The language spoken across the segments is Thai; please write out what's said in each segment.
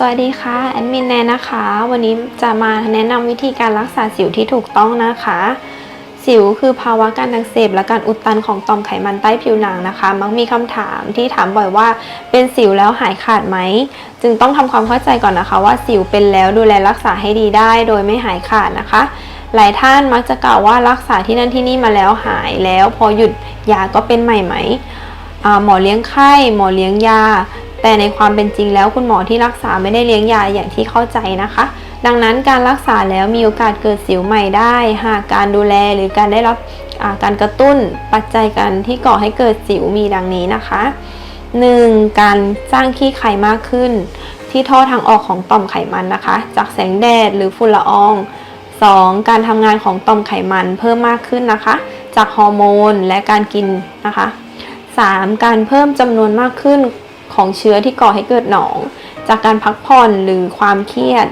สวัสดีค่ะแอดมินแนนนะคะ วันนี้จะมาแนะนำวิธีการรักษาสิวที่ถูกต้องนะคะ สิวคือภาวะการอักเสบและการอุดตันของต่อมไขมันใต้ผิวหนังนะคะ มักมีคำถามที่ถามบ่อยว่าเป็นสิวแล้วหายขาดไหม จึงต้องทำความเข้าใจก่อนนะคะว่าสิวเป็นแล้วดูแลรักษาให้ดีได้ โดยไม่หายขาดนะคะ หลายท่านมักจะกล่าวว่ารักษาที่นั่นที่นี่มาแล้วหายแล้ว พอหยุดยาก็เป็นใหม่ไหมหมอเลี้ยงไข้ หมอเลี้ยงยา แต่ในความเป็นจริงแล้วคุณหมอที่รักษาไม่ได้เลี้ยงยาอย่างที่เข้าใจนะคะ ดังนั้นการรักษาแล้วมีโอกาสเกิดสิวใหม่ได้ หากการดูแลหรือการได้รับการกระตุ้นปัจจัยกันที่ก่อให้เกิดสิวมีดังนี้นะคะ 1. การสร้างขี้ไขมากขึ้น ที่ท่อทางออกของต่อมไขมันนะคะ จากแสงแดดหรือฝุ่นละออง 2. การทำงานของต่อมไขมันเพิ่มมากขึ้นนะคะ จากฮอร์โมนและการกินนะคะ 3. การเพิ่มจำนวนมากขึ้น ของเชื้อที่ก่อให้เกิดหนอง จากการพักผ่อนหรือความเครียด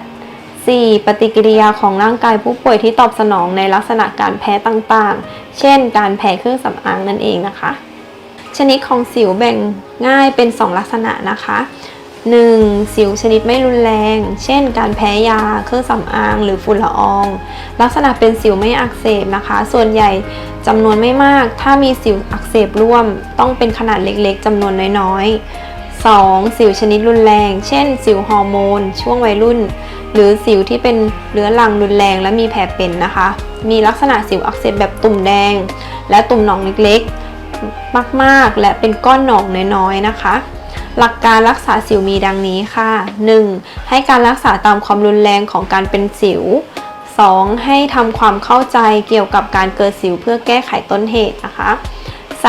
4. ปฏิกิริยาของร่างกายผู้ป่วยที่ตอบสนองในลักษณะการแพ้ต่างๆ เช่น การแพ้เครื่องสำอางนั่นเองนะคะ ชนิดของสิวแบ่งง่ายเป็น 2 ลักษณะนะคะ 1. สิวชนิดไม่รุนแรง เช่น การแพ้ยา เครื่องสำอาง หรือฝุ่นละออง ลักษณะเป็นสิวไม่อักเสบนะคะ ส่วนใหญ่จำนวนไม่มาก ถ้ามีสิวอักเสบร่วม ต้องเป็นขนาดเล็กๆจำนวนน้อยๆ 2. สิวชนิดรุนแรง เช่น สิวฮอร์โมน ช่วงวัยรุ่น หรือสิวที่เป็นเรื้อรังรุนแรงและมีแผลเป็นนะคะ มีลักษณะสิวอักเสบแบบตุ่มแดง และตุ่มหนองเล็กๆ มากๆ และเป็นก้อนหนองน้อยๆนะคะ หลักการรักษาสิวมีดังนี้ค่ะ 1. ให้การรักษาตามความรุนแรงของการเป็นสิว 2. ให้ทำความเข้าใจเกี่ยวกับการเกิดสิวเพื่อแก้ไขต้นเหตุนะคะ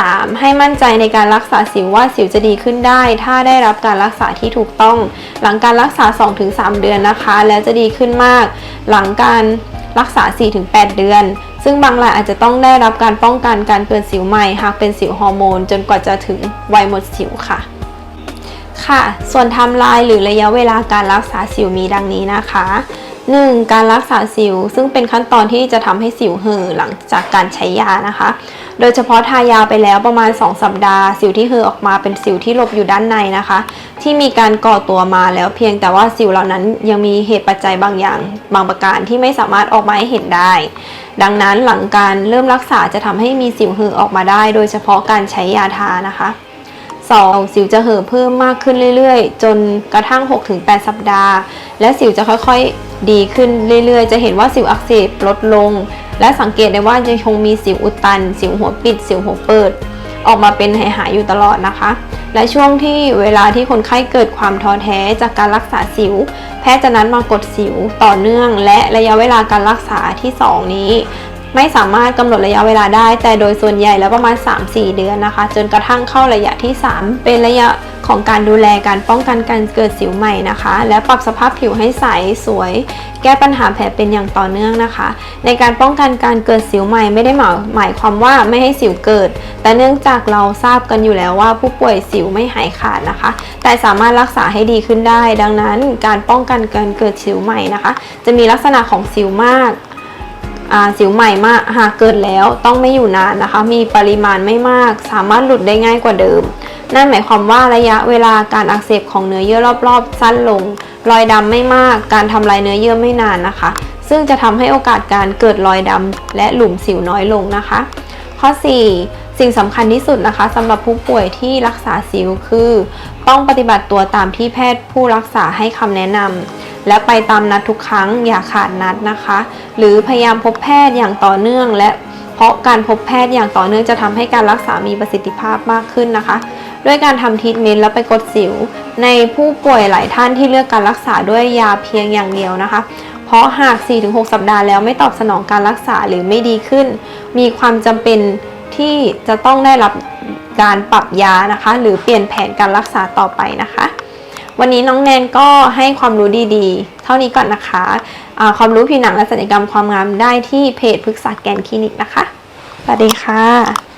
3. ให้มั่นใจในการรักษาสิวว่าสิวจะดีขึ้นได้ ถ้าได้รับการรักษาที่ถูกต้อง หลังการรักษา 2-3 เดือนนะคะ แล้วจะดีขึ้นมาก หลังการรักษา 4-8 เดือน ซึ่งบางรายอาจจะต้องได้รับการป้องกันการเกิดสิวใหม่ หากเป็นสิวฮอร์โมน จนกว่าจะถึงวัยหมดสิวค่ะ ค่ะ ส่วนไทม์ไลน์หรือระยะเวลาการรักษาสิวมีดังนี้นะคะ 1. การรักษาสิว ซึ่งเป็นขั้นตอนที่จะทำให้สิวเห่อหลังจากการใช้ยานะคะ โดยเฉพาะทายาไปแล้วประมาณ 2 สัปดาห์ สิวที่เห่อออกมาเป็นสิวที่หลบอยู่ด้านในนะคะ ที่มีการก่อตัวมาแล้วเพียงแต่ว่าสิวเหล่านั้นยังมีเหตุปัจจัยบางอย่าง บางประการที่ไม่สามารถออกมาให้เห็นได้ ดังนั้นหลังการเริ่มรักษาจะทำให้มีสิวเห่อออกมาได้ โดยเฉพาะการใช้ยาทานะคะ 2. สิวจะเห่อเพิ่มมากขึ้นเรื่อยๆ จนกระทั่ง 6-8 สัปดาห์ และสิวจะค่อยๆ ดีขึ้นเรื่อยๆ จะเห็นว่าสิวอักเสบลดลง และสังเกตได้ว่ายังคงมีสิวอุดตัน สิวหัวปิด สิวหัวเปิด ออกมาเป็นหายๆอยู่ตลอดนะคะ และช่วงที่เวลาที่คนไข้เกิดความท้อแท้จากการรักษาสิว แพทย์จะนัดมากดสิวต่อเนื่อง และระยะเวลาการรักษาที่ 2 นี้ ไม่สามารถกำหนดระยะเวลาได้ แต่โดยส่วนใหญ่แล้วประมาณ 3-4 เดือนนะคะ จนกระทั่งเข้าระยะที่ 3 เป็นระยะของการดูแลการป้องกันการเกิดสิวใหม่นะคะ และปรับสภาพผิวให้ใสสวย แก้ปัญหาแผลเป็นอย่างต่อเนื่องนะคะ ในการป้องกันการเกิดสิวใหม่ไม่ได้หมายหมายความว่าไม่ให้สิวเกิด แต่เนื่องจากเราทราบกันอยู่แล้วว่าผู้ป่วยสิวไม่หายขาดนะคะ แต่สามารถรักษาให้ดีขึ้นได้ ดังนั้นการป้องกันการเกิดสิวใหม่นะคะ จะมีลักษณะของสิวมาก สิวใหม่มากหากเกิดแล้วต้องไม่อยู่นานนะคะ มีปริมาณไม่มาก สามารถหลุดได้ง่ายกว่าเดิม นั่นหมายความว่าระยะเวลาการอักเสบของเนื้อเยื่อรอบๆ สั้นลง รอยดำไม่มาก การทำลายเนื้อเยื่อไม่นานนะคะ ซึ่งจะทำให้โอกาสการเกิดรอยดำและหลุมสิวน้อยลงนะคะ ข้อ 4สิ่งสำคัญที่สุดนะคะสำหรับผู้ป่วยที่รักษาสิวคือ ต้องปฏิบัติตัวตามที่แพทย์ผู้รักษาให้คำแนะนำ และไปตามนัดทุกครั้งอย่าขาดนัดนะคะ หรือพยายามพบแพทย์อย่างต่อเนื่อง และเพราะการพบแพทย์อย่างต่อเนื่องจะทำให้การรักษามีประสิทธิภาพมากขึ้นนะคะ ด้วยการทำทีทเมนต์แล้วไปกดสิว ในผู้ป่วยหลายท่านที่เลือกการรักษาด้วยยาเพียงอย่างเดียวนะคะ เพราะหาก 4-6 สัปดาห์แล้วไม่ตอบสนองการรักษาหรือไม่ดีขึ้น มีความจำเป็นที่จะต้องได้รับการปรับยานะคะ หรือเปลี่ยนแผนการรักษาต่อไปนะคะ วันนี้น้องแนนก็ให้ความรู้ดีๆ เท่านี้ก่อนนะคะะความรู้ผิวหนังและศัลยกรรมความงามได้ที่เพจพฤกษาแกนคลินิกนะคะ สวัสดีค่ะ